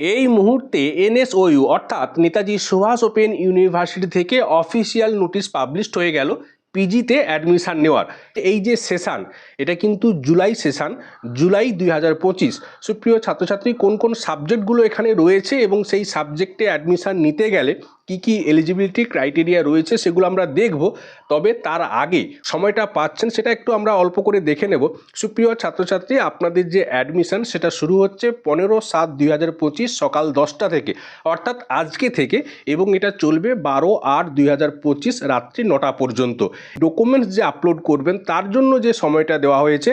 এই মুহূর্তে এনএসওইউ, অর্থাৎ নেতাজি সুভাষ ওপেন ইউনিভার্সিটি থেকে অফিসিয়াল নোটিশ পাবলিশড হয়ে গেল পিজিতে অ্যাডমিশান নেওয়ার। এই যে সেশান, এটা কিন্তু জুলাই সেশান, জুলাই দুই হাজার পঁচিশ। সুপ্রিয় ছাত্রছাত্রী, কোন কোন সাবজেক্টগুলো এখানে রয়েছে এবং সেই সাবজেক্টে অ্যাডমিশান নিতে গেলে কি কি এলিজিবিলিটি ক্রাইটেরিয়া রয়েছে সেগুলো আমরা দেখব। তবে তার আগে সময়টা পাচ্ছেন সেটা একটু আমরা অল্প করে দেখে নেব। সুপ্রিয় ছাত্রছাত্রী, আপনাদের যে অ্যাডমিশন সেটা শুরু হচ্ছে পনেরো সাত দুই সকাল দশটা থেকে। অর্থাৎ আজকে থেকে এবং এটা চলবে বারো আট দুই রাত্রি নটা পর্যন্ত। ডকুমেন্টস যে আপলোড করবেন তার জন্য যে সময়টা দেওয়া হয়েছে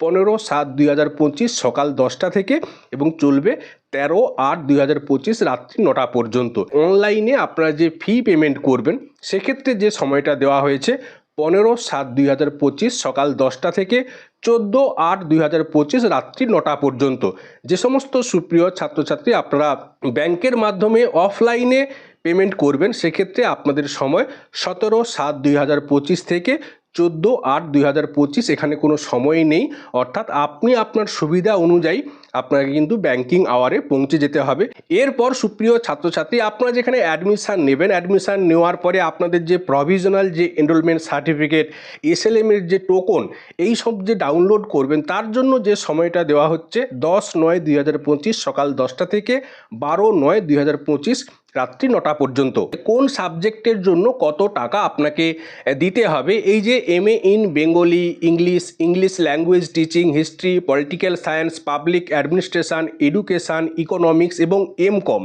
পনেরো সাত দুই হাজার পঁচিশ সকাল দশটা থেকে এবং চলবে তেরো আট দুই হাজার পঁচিশ রাত্রি নটা পর্যন্ত। অনলাইনে আপনারা যে ফি পেমেন্ট করবেন, সেক্ষেত্রে যে সময়টা দেওয়া হয়েছে, পনেরো সাত দুই হাজার পঁচিশ সকাল দশটা থেকে চোদ্দ আট দুই হাজার পঁচিশ রাত্রি নটা পর্যন্ত। যে সমস্ত সুপ্রিয় ছাত্রছাত্রী আপনারা ব্যাংকের মাধ্যমে অফলাইনে পেমেন্ট করবেন, সেক্ষেত্রে আপনাদের সময় সতেরো সাত দুই হাজার পঁচিশ থেকে চোদ্দ আট দুই হাজার পঁচিশ, এখানে কোনো সময় নেই। অর্থাৎ আপনি আপনার সুবিধা অনুযায়ী আপনাকে কিন্তু ব্যাংকিং আওয়ারে পৌঁছে যেতে হবে। এরপর সুপ্রিয় ছাত্রছাত্রী, আপনারা যেখানে অ্যাডমিশান নেবেন অ্যাডমিশান নেওয়ার পরে আপনাদের যে প্রভিশনাল যে এনরোলমেন্ট সার্টিফিকেট এসএলএম এর যে টোকন এই সব যে ডাউনলোড করবেন, তার জন্য যে সময়টা দেওয়া হচ্ছে দশ নয় দুই সকাল দশটা থেকে বারো নয় দুই রাত্রি নটা পর্যন্ত। কোন সাবজেক্টের জন্য কত টাকা আপনাকে দিতে হবে? এই যে M in Bengali English English language teaching history political science public administration education economics এবং এম কম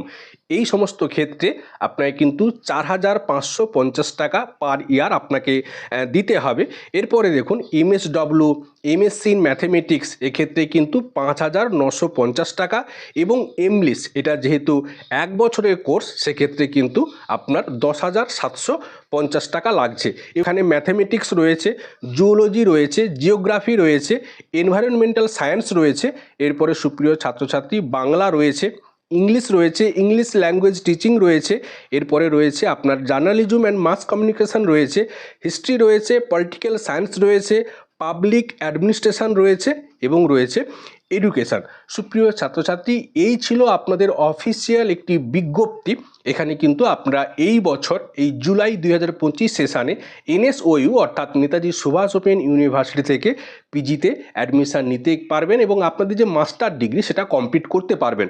এই সমস্ত ক্ষেত্রে আপনাকে কিন্তু চার হাজার পাঁচশো পঞ্চাশ টাকা পার ইয়ার আপনাকে দিতে হবে। এরপরে দেখুন এমএসডব্লিউ এমএসসি ইন ম্যাথমেটিক্স এক্ষেত্রে কিন্তু পাঁচ হাজার নশো পঞ্চাশ টাকা এবং এমলিস এটা যেহেতু এক বছরের কোর্স সেক্ষেত্রে কিন্তু আপনার দশ হাজার সাতশো পঞ্চাশ টাকা লাগছে। এখানে ম্যাথমেটিক্স রয়েছে জুওলজি রয়েছে জিওগ্রাফি রয়েছে এনভায়রনমেন্টাল সায়েন্স রয়েছে, এরপরে সুপ্রিয় ছাত্রছাত্রী বাংলা রয়েছে ইংলিশ রয়েছে, ইংলিশ ল্যাঙ্গুয়েজ টিচিং রয়েছে, এরপরে রয়েছে আপনার জার্নালিজম অ্যান্ড মাস কমিউনিকেশন রয়েছে হিস্ট্রি রয়েছে পলিটিক্যাল সায়েন্স রয়েছে পাবলিক অ্যাডমিনিস্ট্রেশন রয়েছে এবং রয়েছে এডুকেশান সুপ্রিয় ছাত্রছাত্রী, এই ছিল আপনাদের অফিসিয়াল একটি বিজ্ঞপ্তি। এখানে কিন্তু আপনারা এই বছর, এই জুলাই দুই হাজার পঁচিশ সেশানে এনএসওইউ অর্থাৎ নেতাজি সুভাষ ওপেন ইউনিভার্সিটি থেকে পিজিতে অ্যাডমিশান নিতে পারবেন এবং আপনাদের যে মাস্টার ডিগ্রি সেটা কমপ্লিট করতে পারবেন।